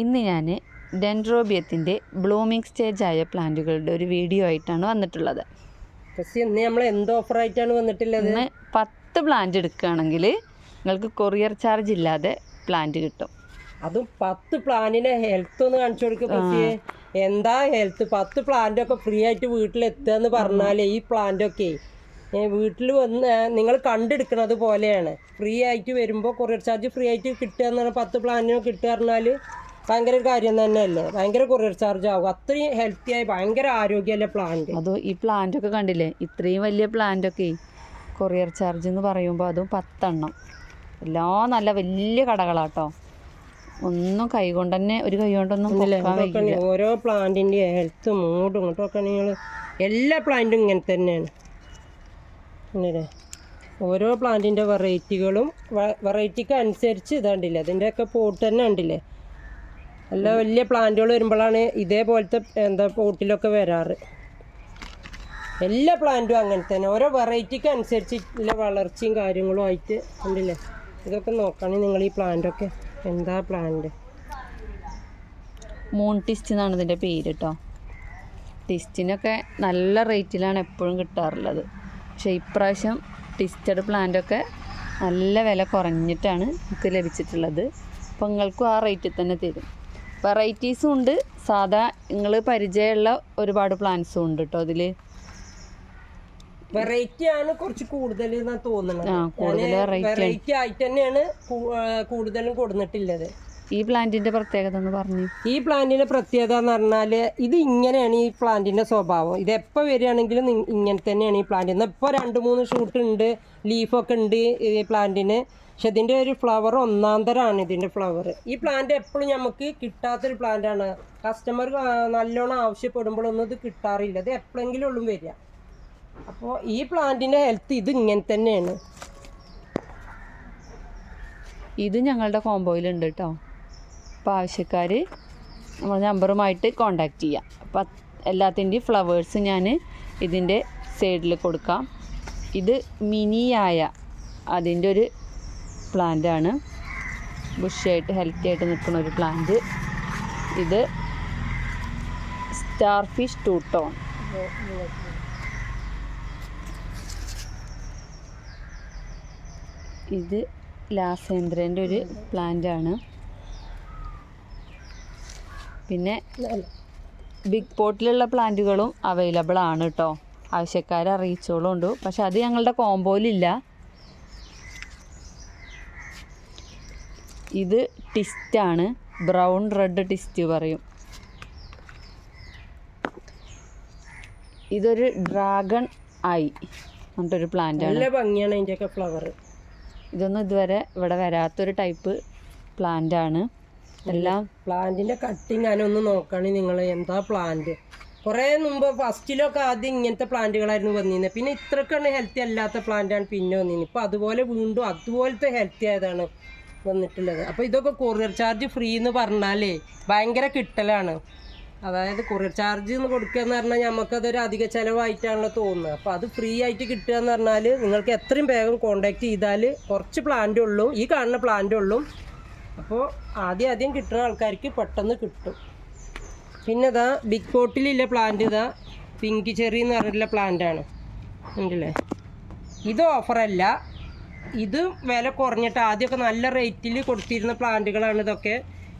ഇന്ന് ഞാൻ ഡെൻഡ്രോബിയത്തിന്റെ blooming stage ആയ പ്ലാന്റുകളുടെ ഒരു വീഡിയോ ആയിട്ടാണ് വന്നിട്ടുള്ളത്. പക്ഷേ ഇന്ന് നമ്മൾ എന്ത് ഓഫറായിട്ടാണ് വന്നിട്ടുള്ളത്? ഇന്ന് പത്ത് പ്ലാന്റ് എടുക്കുകയാണെങ്കിൽ നിങ്ങൾക്ക് കൊറിയർ ചാർജ് ഇല്ലാതെ പ്ലാന്റ് കിട്ടും. അതും പത്ത് പ്ലാന്റിന്റെ ഹെൽത്ത് ഒന്ന് കാണിച്ചു കൊടുക്കുക എന്താ ഹെൽത്ത് പത്ത് പ്ലാന്റ് ഒക്കെ ഫ്രീ ആയിട്ട് വീട്ടിൽ എത്തുക എന്ന് പറഞ്ഞാലേ ഈ പ്ലാന്റ് ഒക്കെ. വീട്ടിൽ വന്ന് നിങ്ങൾ കണ്ടെടുക്കുന്നത് പോലെയാണ്. ഫ്രീ ആയിട്ട് വരുമ്പോൾ കൊറിയർ ചാർജ് ഫ്രീ ആയിട്ട് കിട്ടുക എന്ന് പറഞ്ഞാൽ പത്ത് പ്ലാന്റിനൊക്കെ കിട്ടുക പറഞ്ഞാൽ ഭയങ്കര ഒരു കാര്യം തന്നെയല്ലേ? ഭയങ്കര കൊറിയർ ചാർജ് ആകും അത്രയും ഹെൽത്തി ആയി ഭയങ്കര ആരോഗ്യമല്ലേ പ്ലാന്റ് അതോ ഈ പ്ലാന്റ് ഒക്കെ കണ്ടില്ലേ? ഇത്രയും വലിയ പ്ലാന്റ് ഒക്കെ കൊറിയർ ചാർജ് എന്ന് പറയുമ്പോൾ അതും പത്തെണ്ണം. എല്ലാം നല്ല വലിയ കടകളാട്ടോ. ഒന്നും കൈ കൊണ്ട് തന്നെ ഒരു കൈ കൊണ്ടൊന്നും ഓരോ പ്ലാന്റിന്റെ ഹെൽത്ത് മൂടും ഇങ്ങോട്ടൊക്കെ നിങ്ങൾ എല്ലാ പ്ലാന്റും ഇങ്ങനെ തന്നെയാണ്. ഓരോ പ്ലാന്റിന്റെ വെറൈറ്റികളും വെറൈറ്റിക്ക് അനുസരിച്ച് ഇതാണ്ടില്ലേ? അതിന്റെയൊക്കെ പോട്ട് തന്നെ ഉണ്ടില്ലേ നല്ല വലിയ പ്ലാന്റുകൾ വരുമ്പോഴാണ് ഇതേപോലത്തെ എന്താ പോട്ടിലൊക്കെ വരാറ്. എല്ലാ പ്ലാന്റും അങ്ങനെ തന്നെ. ഓരോ വെറൈറ്റിക്ക് അനുസരിച്ചുള്ള വളർച്ചയും കാര്യങ്ങളും ആയിട്ട് ഉണ്ടല്ലേ? ഇതൊക്കെ നോക്കുകയാണെങ്കിൽ നിങ്ങൾ ഈ പ്ലാന്റൊക്കെ. എന്താ പ്ലാന്റ്? മൂൺ ടിസ്റ്റ് എന്നാണ് ഇതിന്റെ പേര് കേട്ടോ ടിസ്റ്റിനൊക്കെ നല്ല റേറ്റിലാണ് എപ്പോഴും കിട്ടാറുള്ളത്. പക്ഷേ ഇപ്രാവശ്യം ടിസ്റ്റഡ് പ്ലാന്റൊക്കെ നല്ല വില കുറഞ്ഞിട്ടാണ് നമുക്ക് ലഭിച്ചിട്ടുള്ളത്. അപ്പോൾ നിങ്ങൾക്കും ആ റേറ്റിൽ തന്നെ തരും. വെറൈറ്റീസും ഉണ്ട്. സാധാ നിങ്ങൾ പരിചയമുള്ള ഒരുപാട് പ്ലാന്റ്സും ഉണ്ട് കേട്ടോ അതിൽ വെറൈറ്റി ആണ് കുറച്ച് കൂടുതൽ തോന്നുന്നത് വെറൈറ്റി ആയിട്ട് തന്നെയാണ് കൂടുതലും കൊടുത്തിട്ടുള്ളത് ഈ പ്ലാന്റിന്റെ പ്രത്യേകത എന്ന് പറഞ്ഞു. ഈ പ്ലാന്റിന്റെ പ്രത്യേകത എന്ന് പറഞ്ഞാൽ ഇത് ഇങ്ങനെയാണ് ഈ പ്ലാന്റിന്റെ സ്വഭാവം. ഇത് എപ്പോൾ വരികയാണെങ്കിലും ഇങ്ങനെ തന്നെയാണ് ഈ പ്ലാന്റ്. ഇപ്പോൾ രണ്ട് മൂന്ന് ഷൂട്ട് ഉണ്ട് ലീഫൊക്കെ ഉണ്ട് ഈ പ്ലാന്റിന്. പക്ഷെ ഇതിന്റെ ഒരു ഫ്ലവർ ഒന്നാം തരമാണ് ഇതിന്റെ ഫ്ലവർ ഈ പ്ലാന്റ് എപ്പോഴും നമുക്ക് കിട്ടാത്തൊരു പ്ലാന്റ് ആണ്. കസ്റ്റമർ നല്ലോണം ആവശ്യപ്പെടുമ്പോഴൊന്നും ഇത് കിട്ടാറില്ല. ഇത് എപ്പോഴെങ്കിലും ഉള്ളും വരിക. അപ്പോൾ ഈ പ്ലാന്റിന്റെ ഹെൽത്ത് ഇത് ഇങ്ങനെ തന്നെയാണ്. ഇത് ഞങ്ങളുടെ കോമ്പോയിലുണ്ട് കേട്ടോ അപ്പോൾ ആവശ്യക്കാർ നമ്മൾ നമ്പറുമായിട്ട് കോണ്ടാക്ട് ചെയ്യാം. അപ്പം എല്ലാത്തിന്റെയും ഫ്ലവേഴ്സ് ഞാൻ ഇതിന്റെ സൈഡിൽ കൊടുക്കാം. ഇത് മിനിയായ അതിന്റെ ഒരു പ്ലാന്റാണ് ബുഷായിട്ട് ഹെൽത്തി ആയിട്ട് നിൽക്കുന്ന ഒരു പ്ലാന്റ് ഇത് സ്റ്റാർ ഫിഷ് ടൂട്ടോൺ ടോൺ ഇത് ലാസേന്ദ്രന്റെ ഒരു പ്ലാന്റാണ് പിന്നെ ബിഗ് പോട്ടിലുള്ള പ്ലാന്റുകളും അവൈലബിൾ ആണ് കേട്ടോ ആവശ്യക്കാരെ അറിയിച്ചോളും ഉണ്ട് പക്ഷെ അത് ഞങ്ങളുടെ കോമ്പോയിലില്ല ഇത് ടിസ്റ്റാണ് ബ്രൗൺ റെഡ് ടിസ്റ്റ് പറയും. ഇതൊരു ഡ്രാഗൺ ഐ എന്നിട്ടൊരു പ്ലാന്റ് ആണ്. ഭംഗിയാണ് അതിന്റെയൊക്കെ ഫ്ലവർ ഇതൊന്നും ഇതുവരെ ഇവിടെ വരാത്തൊരു ടൈപ്പ് പ്ലാന്റ് ആണ്. എല്ലാം പ്ലാന്റിന്റെ കട്ടിങ് ഞാനൊന്ന് നോക്കണി നിങ്ങൾ എന്താ പ്ലാന്റ് കുറേ മുമ്പ് ഫസ്റ്റിലൊക്കെ ആദ്യം ഇങ്ങനത്തെ പ്ലാന്റുകളായിരുന്നു വന്നിരുന്നത് പിന്നെ ഇത്രക്കാണ് ഹെൽത്തി അല്ലാത്ത പ്ലാന്റാണ് പിന്നെ വന്നിരുന്നത് ഇപ്പൊ അതുപോലെ വീണ്ടും അതുപോലത്തെ ഹെൽത്തി ആയതാണ് വന്നിട്ടുള്ളത്. അപ്പോൾ ഇതൊക്കെ കൊറിയർ ചാർജ് ഫ്രീ എന്ന് പറഞ്ഞാലേ ഭയങ്കര കിട്ടലാണ്. അതായത് കൊറിയർ ചാർജ് എന്ന് കൊടുക്കുക എന്ന് പറഞ്ഞാൽ നമുക്കതൊരു അധിക ചിലവായിട്ടാണല്ലോ തോന്നുന്നത് അപ്പോൾ അത് ഫ്രീ ആയിട്ട് കിട്ടുക എന്ന് പറഞ്ഞാൽ നിങ്ങൾക്ക് എത്രയും വേഗം കോണ്ടാക്ട് ചെയ്താൽ കുറച്ച് പ്ലാന്റ് ഉള്ളൂ. ഈ കാണുന്ന പ്ലാന്റ് ഉള്ളൂ. അപ്പോൾ ആദ്യം ആദ്യം കിട്ടുന്ന ആൾക്കാർക്ക് പെട്ടെന്ന് കിട്ടും. പിന്നെ ഇതാ ബിഗ് പോട്ടിലുള്ള പ്ലാന്റ് ഇതാ പിങ്ക് ചെറി എന്ന് പറഞ്ഞിട്ടുള്ള പ്ലാന്റ് ആണ്. ഉണ്ടല്ലേ ഇത് ഓഫറല്ല ഇത് വില കുറഞ്ഞിട്ട് ആദ്യമൊക്കെ നല്ല റേറ്റിൽ കൊടുത്തിരുന്ന പ്ലാന്റുകളാണ് ഇതൊക്കെ.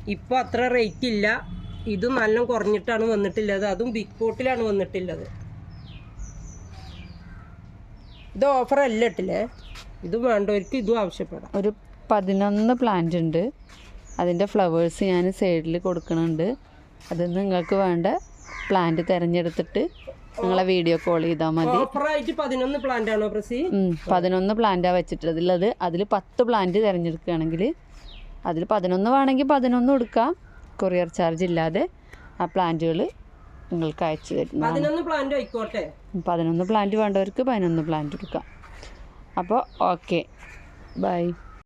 ഇപ്പോൾ അത്ര റേറ്റ് ഇല്ല. ഇത് നല്ല കുറഞ്ഞിട്ടാണ് വന്നിട്ടുള്ളത്. അതും ബിഗ് പോട്ടിലാണ് വന്നിട്ടുള്ളത്. ഇത് ഓഫറല്ല ഇട്ടില്ലേ ഇത് വേണ്ടവർക്ക് ഇതും ആവശ്യപ്പെടാം. ഒരു പതിനൊന്ന് പ്ലാന്റ് ഉണ്ട്. അതിന്റെ ഫ്ലവേഴ്സ് ഞാൻ സൈഡിൽ കൊടുക്കുന്നുണ്ട് അത് നിങ്ങൾക്ക് വേണ്ട പ്ലാന്റ് തിരഞ്ഞെടുത്തിട്ട് നിങ്ങളെ വീഡിയോ കോൾ ചെയ്താൽ മതി. പതിനൊന്ന് പ്ലാന്റ് ആണോ പ്രസി? പതിനൊന്ന് പ്ലാന്റാണ് വെച്ചിട്ടുള്ളത്. അതിൽ പത്ത് പ്ലാന്റ് തിരഞ്ഞെടുക്കുകയാണെങ്കിൽ അതിൽ പതിനൊന്ന് വേണമെങ്കിൽ പതിനൊന്ന് കൊടുക്കാം കൊറിയർ ചാർജ് ഇല്ലാതെ ആ പ്ലാന്റുകൾ നിങ്ങൾക്ക് അയച്ചു തരുന്നു പതിനൊന്ന് പ്ലാന്റ് ആയിക്കോട്ടെ. പതിനൊന്ന് പ്ലാന്റ് വേണ്ടവർക്ക് പതിനൊന്ന് പ്ലാന്റ് കൊടുക്കാം അപ്പോൾ ഓക്കെ ബൈ